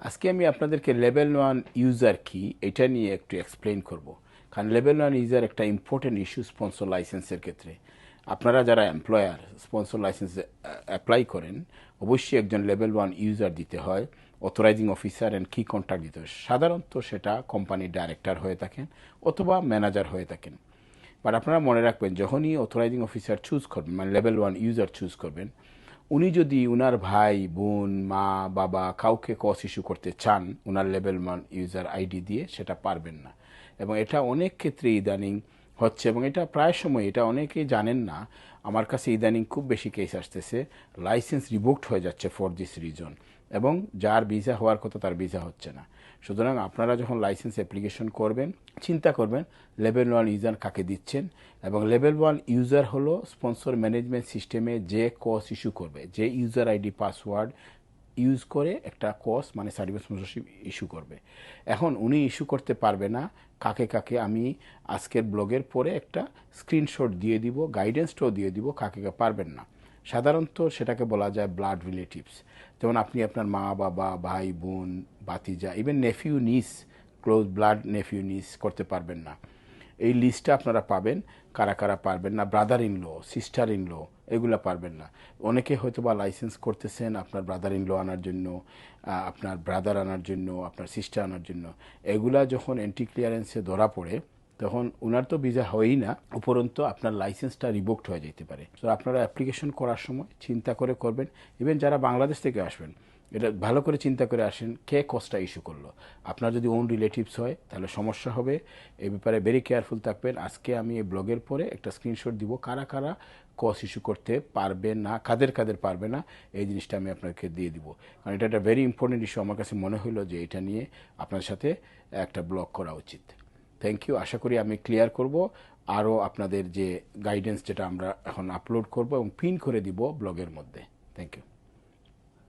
আজকে আমি আপনাদেরকে লেভেল ওয়ান ইউজার কি, এটা নিয়ে একটু এক্সপ্লেন করব। কারণ লেভেল ওয়ান ইউজার একটা ইম্পর্টেন্ট ইস্যু স্পন্সর লাইসেন্সের ক্ষেত্রে। আপনারা যারা এমপ্লয়ার স্পন্সর লাইসেন্স অ্যাপ্লাই করেন, অবশ্যই একজন লেভেল ওয়ান ইউজার দিতে হয় অথরাইজিং অফিসার অ্যান্ড কি কন্ট্যাক্ট দিতে হয়। সাধারণত সেটা কোম্পানির ডাইরেক্টর হয়ে থাকেন অথবা ম্যানেজার হয়ে থাকেন। বাট আপনারা মনে রাখবেন, যখনই অথরাইজিং অফিসার চুজ করবেন মানে লেভেল ওয়ান ইউজার চুজ করবেন উনি যদি উনার ভাই, বোন, মা, বাবা কাউকে কস ইস্যু করতে চান, উনার লেভেল ওয়ান ইউজার আইডি দিয়ে সেটা পারবেন না। এবং এটা অনেক ক্ষেত্রে ইদানিং হচ্ছে এবং এটা প্রায় সময়, এটা অনেকেই জানেন না, আমার কাছে ইদানিং খুব বেশি কেস আসতেছে লাইসেন্স রিভোক্ট হয়ে যাচ্ছে ফর দিস রিজন এবং যার ভিসা হওয়ার কথা তার ভিসা হচ্ছে না। সুতরাং আপনারা যখন লাইসেন্স অ্যাপ্লিকেশন করবেন, চিন্তা করবেন লেভেল ওয়ান ইউজার কাকে দিচ্ছেন এবং লেভেল ওয়ান ইউজার হলো স্পন্সর ম্যানেজমেন্ট সিস্টেমে যে কস ইস্যু করবে, যে ইউজার আইডি পাসওয়ার্ড ইউজ করে একটা কস মানে সার্ভিস স্পন্সরশিপ ইস্যু করবে। এখন উনি ইস্যু করতে পারবে না, কাকে কাকে আমি আজকের ব্লগের পরে একটা স্ক্রিনশট দিয়ে দিব গাইডেন্সটাও দিয়ে দিব, কাকে কাকে পারবেন না। সাধারণত সেটাকে বলা যায় ব্লাড রিলেটিভস যেমন আপনি আপনার মা, বাবা, ভাই, বোন বাতিজা even nephew niece close blood nephew niece করতে পারবেন না। এই লিস্টটা আপনারা পাবেন, কারা কারা পারবেন না brother in law sister in law এগুলো পারবেন না। অনেকে হয়তো বা লাইসেন্স করতেছেন আপনার ব্রাদার ইন লো আনার জন্য আপনার ব্রাদার আনার জন্য, আপনার সিস্টার আনার জন্য। এগুলা যখন এন্টি ক্লিয়ারেন্সে ধরা পড়ে, তখন ওনার তো ভিসা হয়ই না, উপরন্ত আপনার লাইসেন্সটা রিভোক্ট হয়ে যেতে পারে। তো আপনারা অ্যাপ্লিকেশন করার সময় চিন্তা করে করবেন। ইভেন যারা বাংলাদেশ থেকে আসবেন এটা ভালো করে চিন্তা করে আসেন, কে কস্টটা ইস্যু করল? আপনার যদি ওন রিলেটিভস হয়, তাহলে সমস্যা হবে। এই ব্যাপারে ভেরি কেয়ারফুল থাকবেন। আজকে আমি এই ব্লগের পরে একটা স্ক্রিনশট দিব, কারা কারা কস ইস্যু করতে পারবে না, কাদের কাদের পারবে না, এই জিনিসটা আমি আপনাকে দিয়ে দিব। কারণ এটা একটা ভেরি ইম্পর্টেন্ট ইস্যু আমার কাছে মনে হলো যে এটা নিয়ে আপনার সাথে একটা ব্লগ করা উচিত। থ্যাংক ইউ আশা করি আমি ক্লিয়ার করব। আরও আপনাদের যে গাইডেন্স যেটা আমরা এখন আপলোড করব এবং পিন করে দিব ব্লগের মধ্যে। Thank you